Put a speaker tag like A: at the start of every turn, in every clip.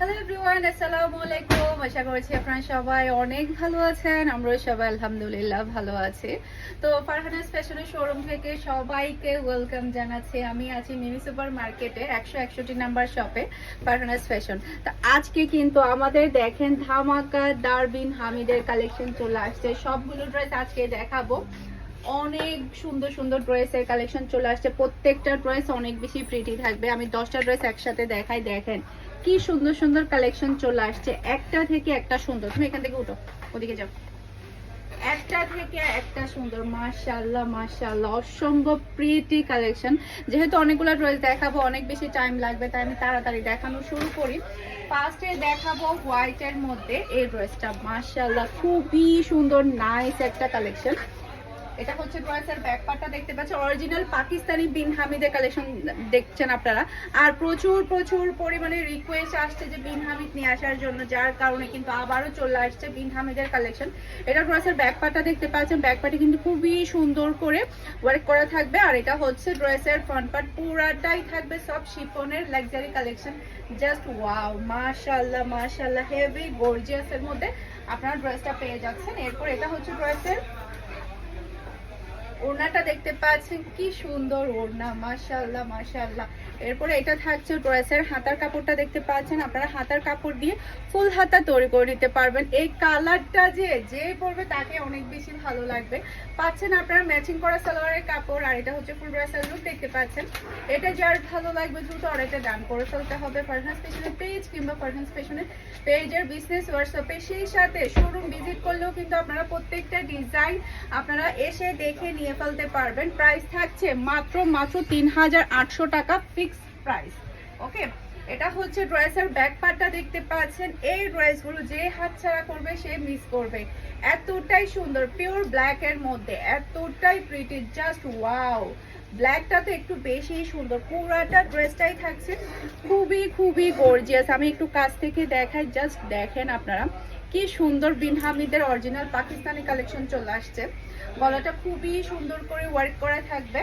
A: Hello everyone আসসালামু আলাইকুম আশা করছি আপনারা সবাই অনেক ভালো আছেন। আমরাও সবাই আলহামদুলিল্লাহ ভালো আছি। তো ফারহানাস ফ্যাশনের শোরুম থেকে সবাইকে ওয়েলকাম জানাচ্ছি আমি। আছি মিনি সুপার মার্কেটে একশো একষট্টি নাম্বার শপে ফারহানাস ফ্যাশন তো আজকে কিন্তু আমাদের দেখেন ধামাকা ডারবিন হামিদের কালেকশন চলে আসছে। সবগুলো ড্রেস আজকে দেখাবো। অনেক সুন্দর সুন্দর ড্রেসের কালেকশন চলে আসছে। প্রত্যেকটা ড্রেস অনেক বেশি প্রিটি থাকবে। আমি দশটা ড্রেস একসাথে দেখাই, দেখেন। কি সুন্দর সুন্দর কালেকশন চলে আসছে? একটা থেকে একটা সুন্দর। তুমি এখান থেকে উঠো, ওদিকে যাও। যেহেতু অনেকগুলো দেখাবো, অনেক বেশি টাইম লাগবে, তাই আমি তাড়াতাড়ি দেখানো শুরু করি। ফার্স্টে দেখাবো মধ্যে এই ড্রেসটা মাশাআল্লাহ, খুবই সুন্দর নাইস একটা কালেকশন এটা হচ্ছে ড্রেসের ব্যাক পার্টটা দেখতে পাচ্ছেন অরিজিনাল পাকিস্তানি বিন হামিদের কালেকশন দেখছেন আপনারা। আর প্রচুর প্রচুর পরিমাণে রিকোয়েস্ট আসছে যে বিন হামিদ নিয়ে আসার জন্য, যার কারণে কিন্তু আবারও চলে আসছে বিন হামিদের কালেকশন এটা ড্রেসের ব্যাক পার্টটা দেখতে পাচ্ছেন। ব্যাক পার্টে কিন্তু খুবই সুন্দর করে ওয়ার্ক করা থাকবে। আর এটা হচ্ছে ড্রেসের ফ্রন্ট পার্ট পুরাটাই থাকবে সব শিফনের লাক্সারি কালেকশন জাস্ট ওয়াও মাশাআল্লাহ মাশাআল্লাহ। হেভি গর্জিয়াসের মধ্যে আপনারা ড্রেসটা পেয়ে যাচ্ছেন। এরপর এটা হচ্ছে ড্রেসের ওড়নাটা দেখতে পাচ্ছেন, কি সুন্দর ওড়না, মাশাআল্লাহ মাশাআল্লাহ। এরপরে এটা থাকছে ড্রেসের হাতার কাপড়টা দেখতে পাচ্ছেন। আপনারা হাতার কাপড় দিয়ে ফুল হাতা তৈরি করে নিতে পারবেন। এই কালারটা যে যে পরবে তাকে অনেক বেশি ভালো লাগবে। পাচ্ছেন আপনারা ম্যাচিং করা সালোয়ারের কাপড়, আর এটা হচ্ছে ফুল ড্রেসের লুক দেখতে পাচ্ছেন। এটা যার ভালো লাগবে দ্রুত অর্ডারটা ডান করে ফেলতে হবে ফারহান্স ফ্যাশনের পেজ কিংবা ফারহান্স ফ্যাশনের পেজের বিজনেস হোয়াটসঅ্যাপে সেই সাথে শোরুম ভিজিট করলেও কিন্তু আপনারা প্রত্যেকটা ডিজাইন আপনারা এসে দেখে নিয়ে ফেলতে পারবেন। প্রাইস থাকছে মাত্র মাত্র তিন হাজার আটশো টাকা ফিক্সড প্রাইস ওকে এটা হচ্ছে ড্রেসের ব্যাক পার্টটা দেখতে পাচ্ছেন। এই ড্রেসগুলো যে হাতছাড়া করবে, সে মিস করবে। এতটাই সুন্দর পিওর ব্ল্যাক এর মধ্যে। এতটাই প্রিটি জাস্ট ওয়াও ব্ল্যাকটা তো একটু বেশি সুন্দর। পুরাটা ড্রেসটাই থাকছে খুবই খুবই গর্জিয়াস আমি একটু কাছ থেকে দেখাই জাস্ট দেখেন আপনারা। কি সুন্দর বিন হামিদের অরিজিনাল পাকিস্তানি কালেকশন চলে আসছে। গলাটা খুবই সুন্দর করে ওয়ার্ক করা থাকবে।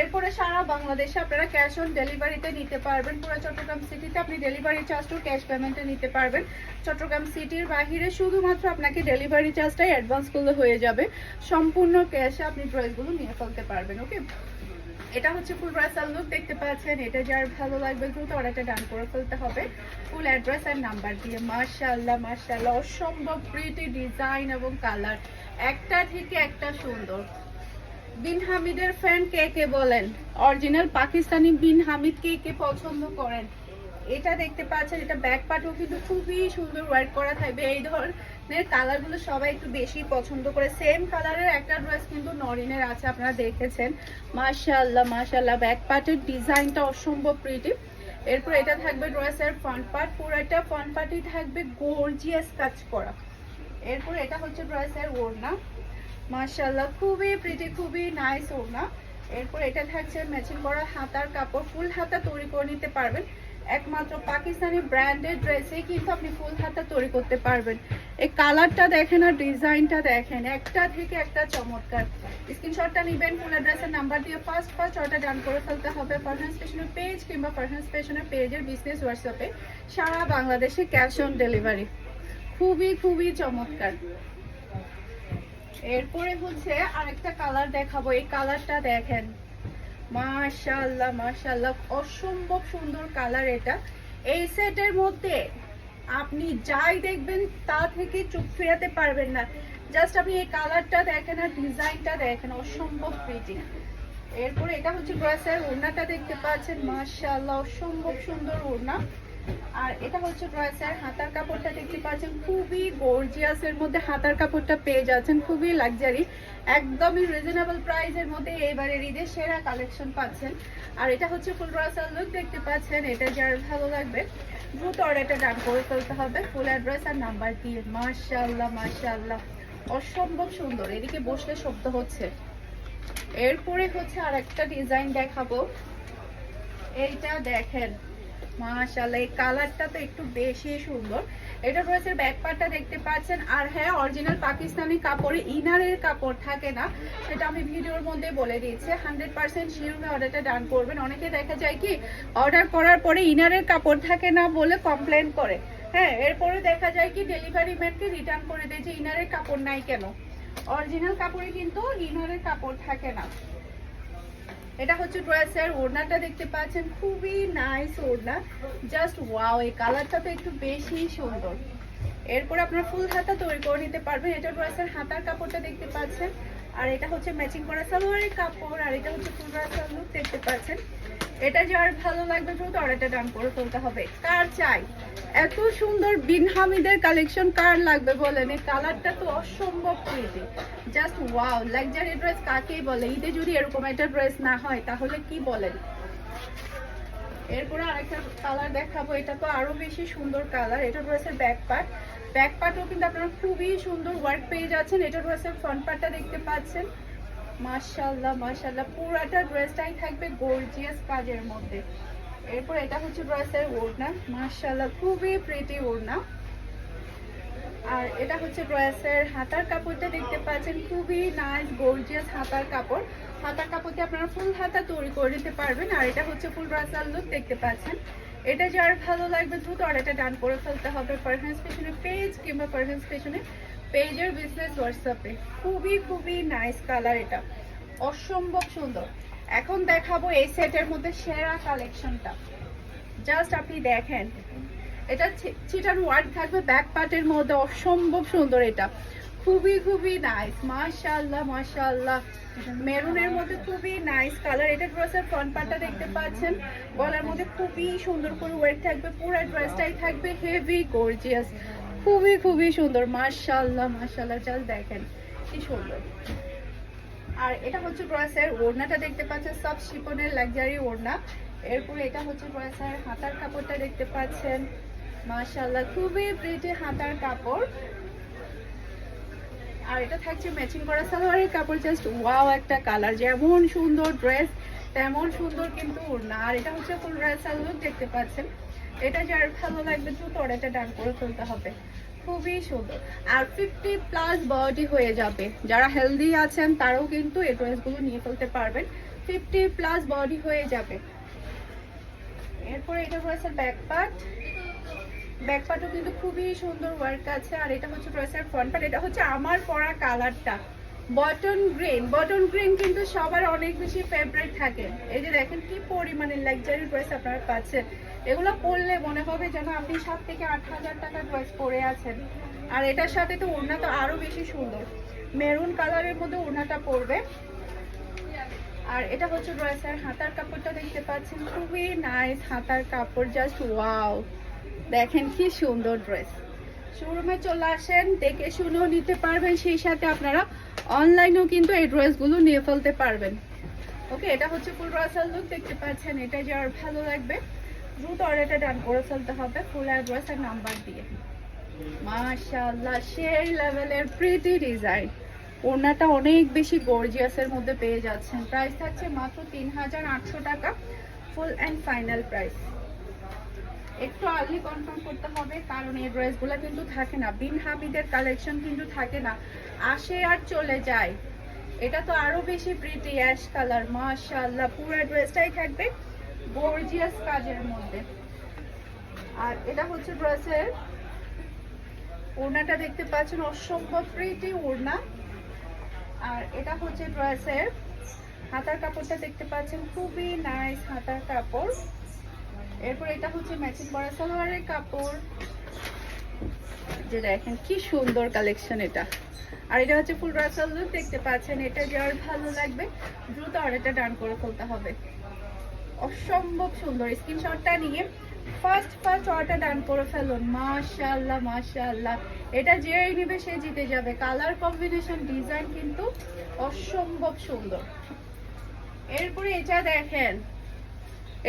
A: এরপরে সারা বাংলাদেশে আপনারা ক্যাশ অন ডেলিভারিতে নিতে পারবেন। পুরো চট্টগ্রাম সিটিতে আপনি ডেলিভারি চার্জটাও ক্যাশ পেমেন্টে নিতে পারবেন। চট্টগ্রাম সিটির বাহিরে শুধুমাত্র আপনাকে ডেলিভারি চার্জটাই অ্যাডভান্স করলে হয়ে যাবে। সম্পূর্ণ ক্যাশে আপনি ড্রেসগুলো নিয়ে ফেলতে পারবেন ওকে এটা হচ্ছে ফুল রাসাল লুক, দেখতে পাচ্ছেন, এটা যার ভালো লাগবে দ্রুত অর্ডারটা ডান করে ফেলতে হবে। ফুল অ্যাড্রেস আর নাম্বার দিয়ে মার্শাল্লাহ মার্শাল্লাহ অসম্ভব প্রিটি ডিজাইন এবং কালার একটা থেকে একটা সুন্দর। বিন হামিদের ফ্যান কে কে বলেন? অরিজিনাল পাকিস্তানি বিন হামিদ কে কে পছন্দ করেন? এটা দেখতে পাচ্ছেন, এটা ব্যাক পার্টও কিন্তু খুবই সুন্দর ওয়ার্ক করা থাকবে। এই ধরনের কালারগুলো সবাই একটু বেশি পছন্দ করে। সেম কালারের একটা ড্রেস কিন্তু নরিনের আছে, আপনারা দেখেছেন। মাশাআল্লাহ মাশাআল্লাহ ব্যাক পার্টের ডিজাইনটা অসম্ভব প্রিটি এরপর এটা থাকবে ড্রেসের ফ্রন্ট পার্ট পুরোটা ফ্রন্ট পার্টই থাকবে গর্জিয়াস কাজ করা। এরপর এটা হচ্ছে ড্রেসের ওড়না। মাশাআল্লাহ, খুবই প্রিটি খুবই নাইস ওড়না। এরপর এটা থাকছে ম্যাচিং করা হাতার কাপড় ফুল হাতা তৈরি করে নিতে পারবেন। একমাত্র পাকিস্তানি ব্র্যান্ডের ড্রেসে কিন্তু আপনি ফুল হাতা তৈরি করতে পারবেন। এই কালারটা দেখেন আর ডিজাইনটা দেখেন, একটা থেকে একটা চমৎকার। স্ক্রিনশটটা নেবেন ফুল অ্যাড্রেসের নাম্বার দিয়ে ফার্স্ট ফার্স্ট অর্ডার ডান করে ফেলতে হবে পারফেন্স স্টেশনের পেজ কিংবা পারফেন্স স্টেশনের পেজের বিজনেস হোয়াটসঅ্যাপে সারা বাংলাদেশে ক্যাশ অন ডেলিভারি খুবই খুবই চমৎকার। এরপরে হচ্ছে আরেকটা কালার দেখাবো। এই কালারটা দেখেন। মাশাআল্লাহ মাশাল্লাহ অসম্ভব সুন্দর কালার এটা। এই সেটের মধ্যে আপনি যাই দেখবেন, তা থেকে চোখ ফেরাতে পারবেন না। জাস্ট আপনি এই কালারটা দেখেন আর ডিজাইনটা দেখেন, অসম্ভব প্রিটি এরপরে এটা হচ্ছে গ্রাসের ওড়নাটা দেখতে পাচ্ছেন মাশাল্লাহ অসম্ভব সুন্দর ওড়না। আর এটা হচ্ছে ড্রেসের হাতার কাপড়টা দেখতে পাচ্ছেন, খুবই গর্জিয়াস এর মধ্যে হাতার কাপড়টা পেয়ে যাচ্ছেন, খুবই লাক্সারি একদমই রিজনেবল প্রাইসের মধ্যে এবারে ঈদের সেরা কালেকশন পাচ্ছেন। আর এটা হচ্ছে ফুল ড্রেসের লুক দেখতে পাচ্ছেন, এটা যার ভালো লাগবে। দ্রুত অর্ডারটা ডান করে ফেলতে হবে। ফুল অ্যাড্রেস আর নাম্বার দিয়ে, মাশাআল্লাহ মাশাআল্লাহ। অসম্ভব সুন্দর, এদিকে বসলে শব্দ হচ্ছে। এরপরে হচ্ছে আর একটা ডিজাইন দেখাবো। এইটা দেখেন মাশাআল্লাহ, এই কালারটা তো একটু বেশি সুন্দর। এটা রয়েছে ব্যাক দেখতে পাচ্ছেন। আর হ্যাঁ অরিজিনাল পাকিস্তানি কাপড়ে ইনারের কাপড় থাকে না, সেটা আমি ভিডিওর মধ্যে বলে দিয়েছি। হান্ড্রেড পার্সেন্ট শিওর অর্ডারটা ডান করবেন। অনেকে দেখা যায় কি অর্ডার করার পরে ইনারের কাপড় থাকে না বলে কমপ্লেন করে। হ্যাঁ এরপরে দেখা যায় কি ডেলিভারি ম্যানকে রিটার্ন করে দেয় যে ইনারের কাপড় নাই কেন। অরিজিনাল কাপড়ে কিন্তু ইনারের কাপড় থাকে না। এটা হচ্ছে ড্রেসের ওড়নাটা দেখতে পাচ্ছেন, খুবই নাইস ওড়না। জাস্ট ওয়াও এই কালারটা তো একটু বেশি সুন্দর। এরপর আপনারা ফুল হাতা তৈরি করে নিতে পারবেন। এটা ড্রেসের হাতার কাপড়টা দেখতে পাচ্ছেন। আর এটা হচ্ছে ম্যাচিং করা সালোয়ারের কাপড়, আর এটা হচ্ছে ফুল ড্রেসের লুক দেখতে পাচ্ছেন। এটা যার ভালো লাগবে দ্রুত অর্ডারটা ডান করে ফেলতে হবে, কার চাই? এত সুন্দর বিন হামিদের কালেকশন কার লাগবে বলেন? এই কালারটা তো অসম্ভব pretty just wow luxury dress কাকেই বলে? ঈদে যদি এরকম একটা ড্রেস না হয়, তাহলে কি বলেন? এরপরে আরেকটা কালার দেখাবো। এটা তো আরও বেশি সুন্দর কালার এটা রয়েছে ব্যাক পার্ট ব্যাক পার্টও কিন্তু আপনারা খুবই সুন্দর ওয়ার্ক পেয়ে যাচ্ছেন। এটা রয়েছে ফ্রন্ট পার্টটা দেখতে পাচ্ছেন। মাশাআল্লাহ মাশাআল্লাহ। পুরাটা ড্রেসটাই থাকবে গর্জিয়াস কাজের মধ্যে। এরপর এটা হচ্ছে ড্রেসের ওড়না। মাশাআল্লাহ, খুবই প্রিটি ওড়না। আর এটা হচ্ছে ড্রেসের হাতার কাপড়টা দেখতে পাচ্ছেন, খুবই নাইস গর্জিয়াস হাতার কাপড়। হাতার কাপড়তে আপনারা ফুল হাতা তৈরি করে নিতে পারবেন। আর এটা হচ্ছে ফুল রাসাল লুক দেখতে পাচ্ছেন। এটা যার ভালো লাগবে দ্রুত অর্ডারটা ডান করে ফেলতে হবে পারফেন্স পেছনে পেজ কিংবা পারফেন্স পেছনে পেজের বিজনেস হোয়াটসঅ্যাপে খুবই খুবই নাইস কালার এটা। অসম্ভব সুন্দর। এখন দেখাবো এই সেটের মধ্যে সেরা কালেকশনটা জাস্ট আপনি দেখেন। এটা চিটার ওয়ার্ড থাকবে ব্যাক পার্টের মধ্যে। অসম্ভব সুন্দর এটা। খুবই খুবই নাইস মাশাআল্লাহ মাশাআল্লাহ। মেরুনের মধ্যে খুবই নাইস কালার এটা ড্রেসের ফ্রন্ট পার্টটা দেখতে পাচ্ছেন। গলার মধ্যে খুবই সুন্দর করে ওয়েট থাকবে। পুরো ড্রেসটাই থাকবে। হেভি গর্জিয়াস খুবই খুবই সুন্দর। মাশাআল্লাহ মাশাআল্লাহ জাস্ট দেখেন, কি সুন্দর। আর এটা হচ্ছে ড্রেসের ওড়নাটা দেখতে পাচ্ছেন, সব শিপনের লাক্সারি ওড়না। এরপরে এটা হচ্ছে ড্রেসের হাতার কাপড়টা দেখতে পাচ্ছেন। মাশাআল্লাহ, খুবই প্রিটি হাতার কাপড়। আর এটা থাকছে ম্যাচিং করা সালোয়ারের কাপড় জাস্ট ওয়াও একটা কালার যেমন সুন্দর ড্রেস তেমন সুন্দর কিন্তু ওড়না। আর এটা হচ্ছে ফুল ড্রেস লুক দেখতে পাচ্ছেন। এটা যার ভালো লাগবে দ্রুত অর্ডারটা ডান করে ফেলতে হবে। খুবই সুন্দর। আর ফিফটি প্লাস বডি হয়ে যাবে। যারা হেলদি আছেন, তারাও কিন্তু এই ড্রেসগুলো নিয়ে ফেলতে পারবেন। ফিফটি প্লাস বডি হয়ে যাবে। এরপরে এটা রয়েছে ব্যাক পার্ট ব্যাক পার্টও কিন্তু খুবই সুন্দর ওয়ার্ক আছে। আর এটা হচ্ছে ড্রেসের ফ্রন্ট পার্ট এটা হচ্ছে আমার পরা কালারটা বটন গ্রিন বটন গ্রিন কিন্তু সবার অনেক বেশি ফেভারিট থাকে। এই যে দেখেন কি পরিমাণে লাক্সারি ড্রেস আপনারা পাচ্ছেন। এগুলো পরলে মনে হবে যেন আপনি সাত থেকে আট হাজার টাকার ড্রেস পরে আছেন। আর এটার সাথে তো ওড়না তো আরও বেশি সুন্দর। মেরুন কালারের মধ্যে ওড়নাটা পরবে। আর এটা হচ্ছে ড্রেসের হাতার কাপড়টা দেখতে পাচ্ছেন। খুবই নাইস হাতার কাপড় জাস্ট ওয়াও দেখেন কি সুন্দর ড্রেস শোরুমে চলে আসেন, দেখে শুনেও নিতে পারবেন, সেই সাথে আপনারা অনলাইনেও কিন্তু এই ড্রেসগুলো নিয়ে ফেলতে পারবেন। ওকে এটা হচ্ছে ফুল ড্রেসের লুক দেখতে পাচ্ছেন এটা যার ভালো লাগবে। দ্রুত অর্ডারটা ডান করে ফেলতে হবে ফুল অ্যাড্রেস আর নাম্বার দিয়ে। মাশাআল্লাহ, সেই লেভেলের প্রিটি ডিজাইন ওড়নাটা অনেক বেশি গর্জিয়াসের মধ্যে পেয়ে যাচ্ছেন। প্রাইস থাকছে মাত্র তিন হাজার আটশো টাকা ফুল অ্যান্ড ফাইনাল প্রাইস একটু আর্লি কনফার্ম করতে হবে, কারণ এই ড্রেসগুলো কিন্তু থাকে না। বিন হামিদের কালেকশন কিন্তু থাকে না। আসে আর চলে যায়। এটা তো আরও বেশি প্রিটি অ্যাশ কালার মাশাআল্লাহ, পুরো ড্রেসটাই থাকবে। গর্জিয়াস কাজের মধ্যে। আর এটা হচ্ছে ড্রেসের ওড়নাটা দেখতে পাচ্ছেন, অসম্ভব প্রিটি ওড়না। আর এটা হচ্ছে ড্রেসের হাতার কাপড়টা দেখতে পাচ্ছেন, খুবই নাইস হাতার কাপড়। এরপর এটা হচ্ছে ম্যাচিং করা সালোয়ারের কাপড়। যে দেখেন কি সুন্দর কালেকশন এটা। আর এটা হচ্ছে ফুল রাসাল দেখতে পাচ্ছেন, এটা যার ভালো লাগবে, দ্রুত অর্ডারটা ডান করে ফেলতে হবে। অসম্ভব সুন্দর স্ক্রিনশটটা নিয়ে ফার্স্ট ফার্স্ট অর্ডার ডান করে ফেলুন। মাশাআল্লাহ মাশাআল্লাহ। এটা যেই নেবে সে জিতে যাবে। কালার কম্বিনেশন ডিজাইন কিন্তু অসম্ভব সুন্দর। এরপরে এটা দেখেন।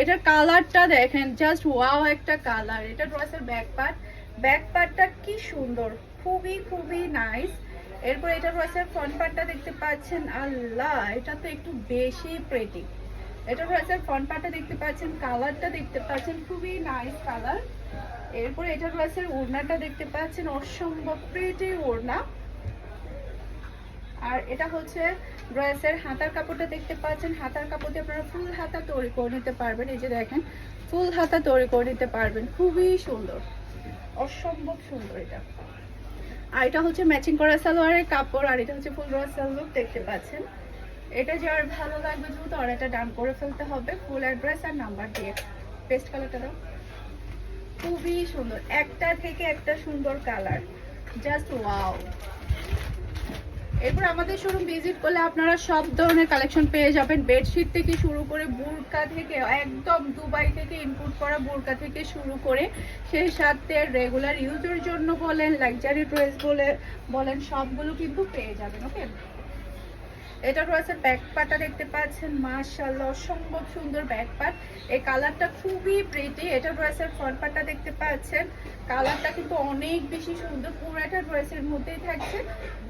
A: এটা কালারটা দেখেন। জাস্ট ওয়াও একটা কালার এটা ড্রেসের ব্যাক পার্ট ব্যাক পার্টটা কি সুন্দর। খুবই খুবই নাইস এরপর এটা ড্রেসের ফ্রন্ট পার্টটা দেখতে পাচ্ছেন। আল্লাহ, এটা তো একটু বেশি প্রেটি এটা ড্রেসের ফ্রন্ট পার্টটা দেখতে পাচ্ছেন কালারটা দেখতে পাচ্ছেন, খুবই নাইস কালার এরপরে এটা ড্রেসের ওড়নাটা দেখতে পাচ্ছেন, অসম্ভব প্রিটি ওড়না। আর এটা হচ্ছে ড্রেসের হাতার কাপড়টা দেখতে পাচ্ছেন, হাতার কাপড় আপনারা ফুল হাতা তৈরি করে নিতে পারবেন। এই যে দেখেন ফুল হাতা তৈরি করে নিতে পারবেন, খুবই সুন্দর, অসম্ভব সুন্দর এটা। আর এটা হচ্ছে ম্যাচিং করা সালোয়ারের কাপড়, আর এটা হচ্ছে ফুল রস সালোয়ার দেখতে পাচ্ছেন। এটা যার ভালো লাগবে দ্রুত অর্ডারটা ডান করে ফেলতে হবে। ফুল অ্যাড্রেস আর নাম্বার দিয়ে। পেস্ট কালারটা দাও। খুবই সুন্দর। একটা থেকে একটা সুন্দর কালার জাস্ট ওয়াও এরপর আমাদের শোরুম ভিজিট করলে আপনারা সব ধরনের কালেকশন পেয়ে যাবেন। বেডশিট থেকে শুরু করে বুরকা থেকে, একদম দুবাই থেকে ইনপুট করা বুরকা থেকে শুরু করে, সেই সাথে রেগুলার ইউজের জন্য বলেন লাক্সারি ড্রেস বলে, বলেন, সবগুলো কিন্তু পেয়ে যাবেন ওকে এটা রয়েছে ব্যাক পার্টটা দেখতে পাচ্ছেন, মাশাআল্লাহ, অসম্ভব সুন্দর ব্যাক পার্ট এই কালারটা খুবই প্রিটি এটা রয়েছে ফ্রন্ট পার্টটা দেখতে পাচ্ছেন। কালারটা কিন্তু অনেক বেশি সুন্দর, পুরোটা ড্রেসের মধ্যেই থাকছে।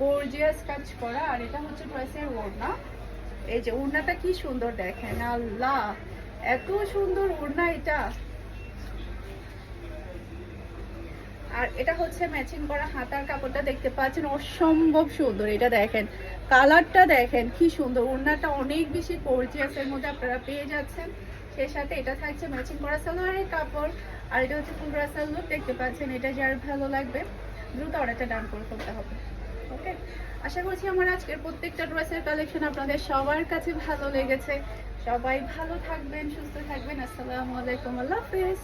A: গর্জিয়াস কাজ করা, আর এটা হচ্ছে ড্রেসের ওড়না। এই যে ওড়নাটা কি সুন্দর দেখেন, আল্লাহ, এত সুন্দর ওড়না এটা। আর এটা হচ্ছে ম্যাচিং করা হাতার কাপড়টা দেখতে পাচ্ছেন, অসম্ভব সুন্দর এটা দেখেন। কালারটা দেখেন, কি সুন্দর। ওড়নাটা অনেক বেশি গর্জিয়াসের মধ্যে আপনারা পেয়ে যাচ্ছেন। সেই সাথে এটা থাকছে ম্যাচিং করা সালোয়ারের কাপড়। আর এটা হচ্ছে ফুল রাসাল দেখতে পাচ্ছেন এটা যার ভালো লাগবে। দ্রুত অর্ডারটা ডান করে ফেলতে হবে। ওকে আশা করছি আমার আজকের প্রত্যেকটা ড্রেসের কালেকশন আপনাদের সবার কাছে ভালো লেগেছে। সবাই ভালো থাকবেন, সুস্থ থাকবেন। আসসালামু আলাইকুম, আল্লাহ হাফেজ।